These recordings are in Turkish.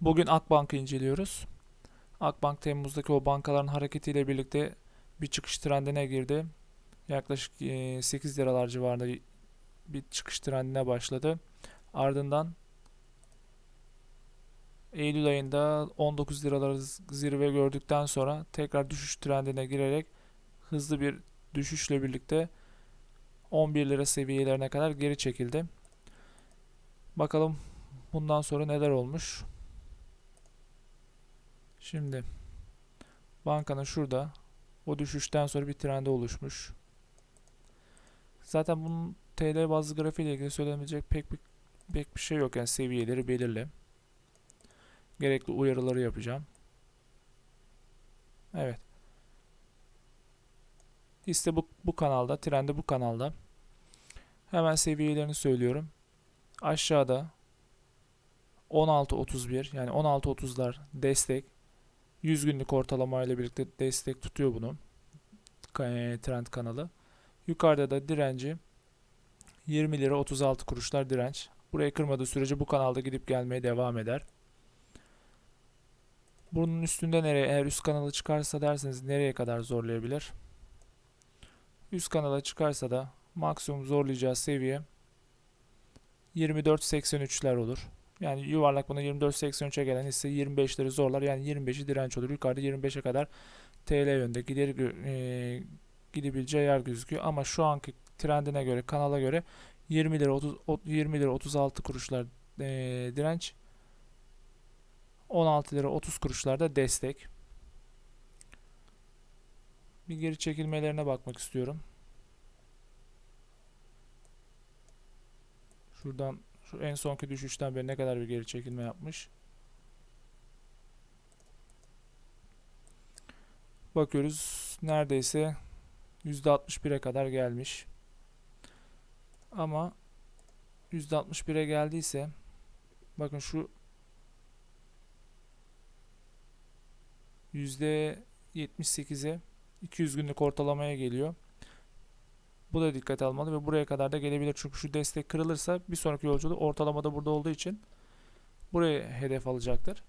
Bugün Akbank'ı inceliyoruz. Akbank Temmuz'daki o bankaların hareketiyle birlikte bir çıkış trendine girdi. Yaklaşık eee, 8 liralar civarında bir çıkış trendine başladı. Ardından Eylül ayında 19 liraları zirve gördükten sonra tekrar düşüş trendine girerek hızlı bir düşüşle birlikte 11 lira seviyelerine kadar geri çekildi. Bakalım bundan sonra neler olmuş. Şimdi bankanın şurada o düşüşten sonra bir trendi oluşmuş. Zaten bunun TL bazlı grafiğiyle ilgili söylenebilecek pek bir, pek bir şey yok yani seviyeleri belirli. Gerekli uyarıları yapacağım. Evet. Hisse bu, bu kanalda, trendi bu kanalda. Hemen seviyelerini söylüyorum. Aşağıda 16.31 yani 16.30'lar destek. 100 günlük ortalama ile birlikte destek tutuyor bunu. E, Trend kanalı. Yukarıda da direnci 20 lira 36 kuruşlar direnç. Burayı kırmadığı sürece bu kanalda gidip gelmeye devam eder. Bunun üstünde nereye eğer üst kanalı çıkarsa derseniz nereye kadar zorlayabilir? Üst kanala çıkarsa da maksimum zorlayacağı seviye 24.83'ler olur. Yani yuvarlak buna 24.83'e gelen hisse 25'leri zorlar. Yani 25'i direnç olur. Yukarıda 25'e kadar TL yönde gider, e, gidebileceği yer gözüküyor. Ama şu anki trendine göre, kanala göre 20 lira 30 o- 20 lira 36 kuruşlar e, direnç. 16 lira 30 kuruşlar da destek. Bir geri çekilmelerine bakmak istiyorum. Şuradan şu en sonki düşüşten beri ne kadar bir geri çekilme yapmış. Bakıyoruz neredeyse %61'e kadar gelmiş. Ama %61'e geldiyse bakın şu %78'e 200 günlük ortalamaya geliyor. Bu da dikkate almalı ve buraya kadar da gelebilir. Çünkü şu destek kırılırsa bir sonraki yolculuk ortalamada burada olduğu için buraya hedef alacaktır.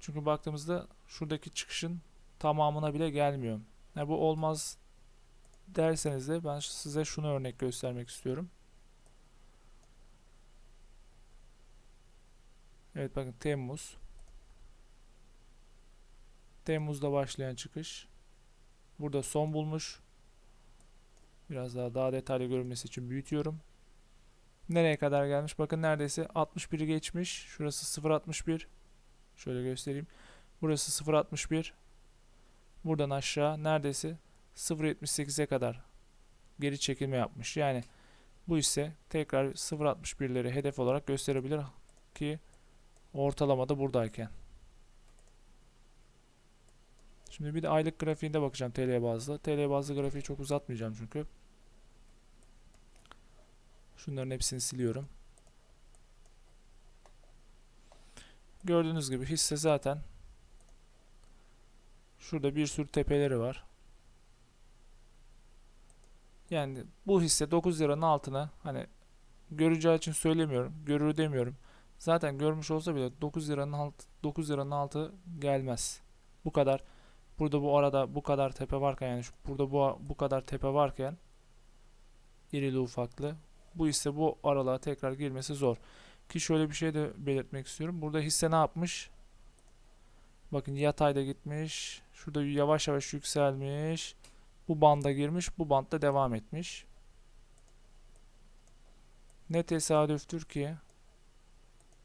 Çünkü baktığımızda şuradaki çıkışın tamamına bile gelmiyor. Yani bu olmaz derseniz de ben size şunu örnek göstermek istiyorum. Evet bakın Temmuz. Temmuz'da başlayan çıkış. Burada son bulmuş. Biraz daha daha detaylı görünmesi için büyütüyorum. Nereye kadar gelmiş? Bakın neredeyse 61'i geçmiş. Şurası 0.61. Şöyle göstereyim. Burası 0.61. Buradan aşağı neredeyse 0.78'e kadar geri çekilme yapmış. Yani bu ise tekrar 0.61'leri hedef olarak gösterebilir ki ortalamada buradayken. Şimdi bir de aylık grafiğinde bakacağım TL bazlı. TL bazlı grafiği çok uzatmayacağım çünkü. Şunların hepsini siliyorum. Gördüğünüz gibi hisse zaten şurada bir sürü tepeleri var. Yani bu hisse 9 liranın altına hani göreceği için söylemiyorum. Görür demiyorum. Zaten görmüş olsa bile 9 liranın altı 9 liranın altı gelmez. Bu kadar Burada bu arada bu kadar tepe varken yani şu, burada bu bu kadar tepe varken irili ufaklı bu ise bu aralığa tekrar girmesi zor. Ki şöyle bir şey de belirtmek istiyorum. Burada hisse ne yapmış? Bakın yatayda gitmiş. Şurada yavaş yavaş yükselmiş. Bu banda girmiş. Bu bantta devam etmiş. Ne tesadüftür ki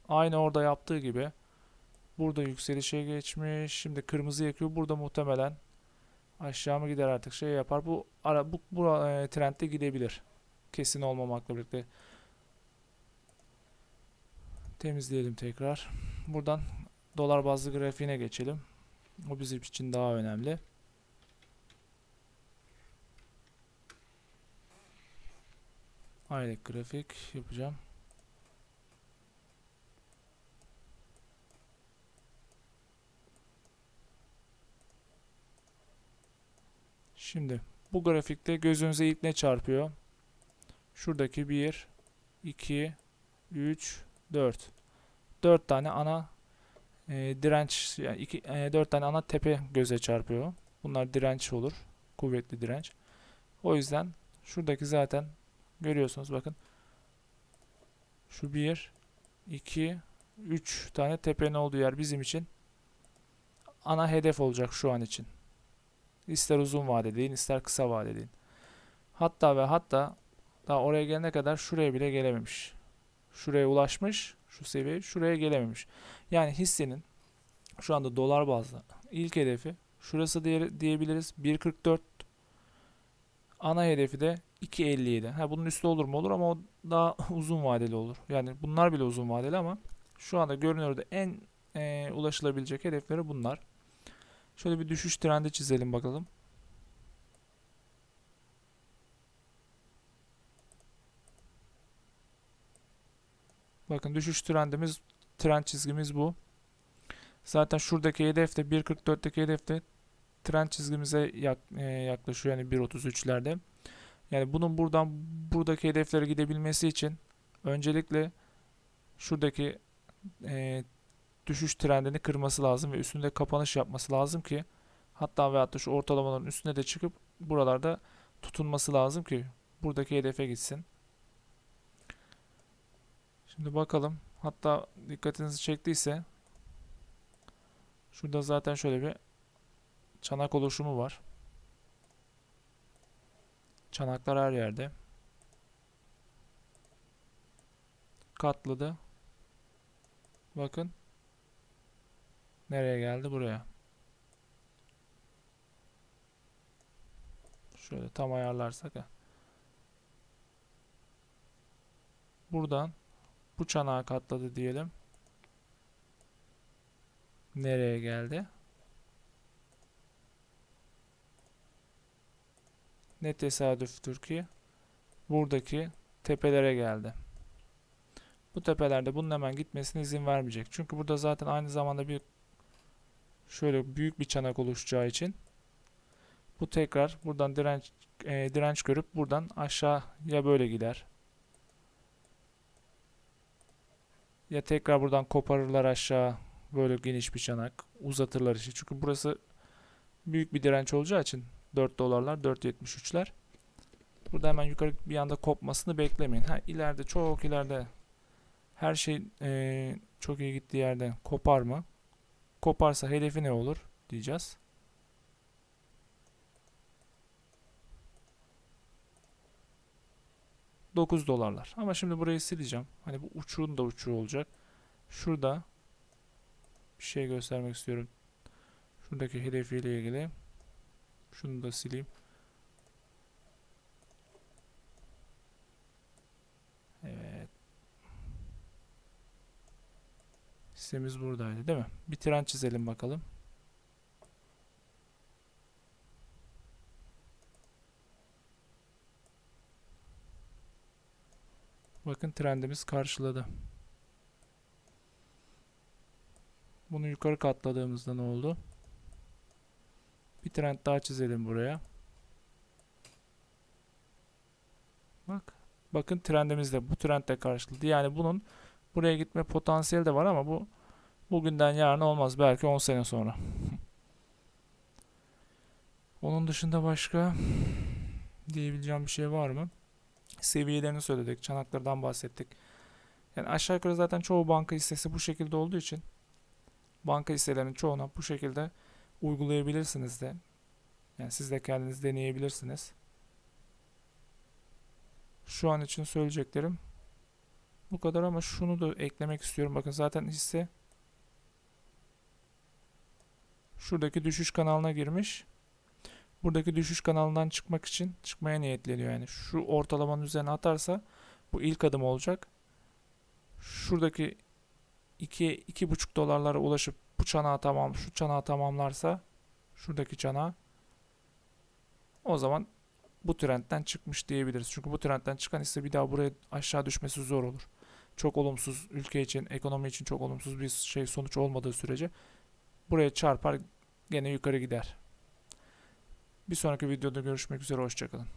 aynı orada yaptığı gibi Burada yükselişe geçmiş. Şimdi kırmızı yakıyor. Burada muhtemelen aşağı mı gider artık şey yapar. Bu ara bu, bu e, trendde gidebilir. Kesin olmamakla birlikte. Temizleyelim tekrar. Buradan dolar bazlı grafiğine geçelim. O bizim için daha önemli. Aylık grafik yapacağım. Şimdi bu grafikte gözünüze ilk ne çarpıyor? Şuradaki 1, 2, 3, 4. 4 tane ana e, direnç yani iki, e, 4 tane ana tepe göze çarpıyor. Bunlar direnç olur. Kuvvetli direnç. O yüzden şuradaki zaten görüyorsunuz bakın. Şu 1 2 3 tane tepenin olduğu yer bizim için ana hedef olacak şu an için. İster uzun vade deyin, ister kısa vade deyin. Hatta ve hatta daha oraya gelene kadar şuraya bile gelememiş. Şuraya ulaşmış, şu seviye şuraya gelememiş. Yani hissenin şu anda dolar bazlı ilk hedefi şurası diye, diyebiliriz 1.44 ana hedefi de 2.57. Ha bunun üstü olur mu olur ama o daha uzun vadeli olur. Yani bunlar bile uzun vadeli ama şu anda görünürde en e, ulaşılabilecek hedefleri bunlar. Şöyle bir düşüş trendi çizelim bakalım. Bakın düşüş trendimiz, trend çizgimiz bu. Zaten şuradaki hedef de 1.44'teki hedef de trend çizgimize e, yaklaşıyor yani 1.33'lerde. Yani bunun buradan buradaki hedeflere gidebilmesi için öncelikle şuradaki e, düşüş trendini kırması lazım ve üstünde kapanış yapması lazım ki hatta ve hatta şu ortalamaların üstüne de çıkıp buralarda tutunması lazım ki buradaki hedefe gitsin. Şimdi bakalım. Hatta dikkatinizi çektiyse şurada zaten şöyle bir çanak oluşumu var. Çanaklar her yerde. Katladı. Bakın. Nereye geldi? Buraya. Şöyle tam ayarlarsak. Buradan bu çanağı katladı diyelim. Nereye geldi? Ne tesadüftür ki buradaki tepelere geldi. Bu tepelerde bunun hemen gitmesine izin vermeyecek. Çünkü burada zaten aynı zamanda bir şöyle büyük bir çanak oluşacağı için bu tekrar buradan direnç e, direnç görüp buradan aşağı ya böyle gider ya tekrar buradan koparırlar aşağı böyle geniş bir çanak uzatırlar işi. Çünkü burası büyük bir direnç olacağı için 4 dolarlar 4.73'ler. Burada hemen yukarı bir anda kopmasını beklemeyin. Ha ileride çok ileride her şey e, çok iyi gittiği yerde kopar mı? Koparsa hedefi ne olur diyeceğiz. $9 dolarlar. Ama şimdi burayı sileceğim. Hani bu uçuğun da uçuğu olacak. Şurada bir şey göstermek istiyorum. Şuradaki hedefiyle ilgili. Şunu da sileyim. Hissemiz buradaydı değil mi? Bir trend çizelim bakalım. Bakın trendimiz karşıladı. Bunu yukarı katladığımızda ne oldu? Bir trend daha çizelim buraya. Bak. Bakın trendimiz de bu trend de karşıladı. Yani bunun buraya gitme potansiyeli de var ama bu bugünden yarın olmaz. Belki 10 sene sonra. Onun dışında başka diyebileceğim bir şey var mı? Seviyelerini söyledik. Çanaklardan bahsettik. Yani aşağı yukarı zaten çoğu banka hissesi bu şekilde olduğu için banka hisselerinin çoğuna bu şekilde uygulayabilirsiniz de. Yani siz de kendiniz deneyebilirsiniz. Şu an için söyleyeceklerim bu kadar ama şunu da eklemek istiyorum. Bakın zaten hisse şuradaki düşüş kanalına girmiş. Buradaki düşüş kanalından çıkmak için çıkmaya niyetleniyor. Yani şu ortalamanın üzerine atarsa bu ilk adım olacak. Şuradaki 2 2,5 dolarlara ulaşıp bu çanağı tamam şu çanağı tamamlarsa şuradaki çanağı o zaman bu trendten çıkmış diyebiliriz. Çünkü bu trendten çıkan ise bir daha buraya aşağı düşmesi zor olur. Çok olumsuz ülke için, ekonomi için çok olumsuz bir şey sonuç olmadığı sürece buraya çarpar gene yukarı gider. Bir sonraki videoda görüşmek üzere hoşçakalın.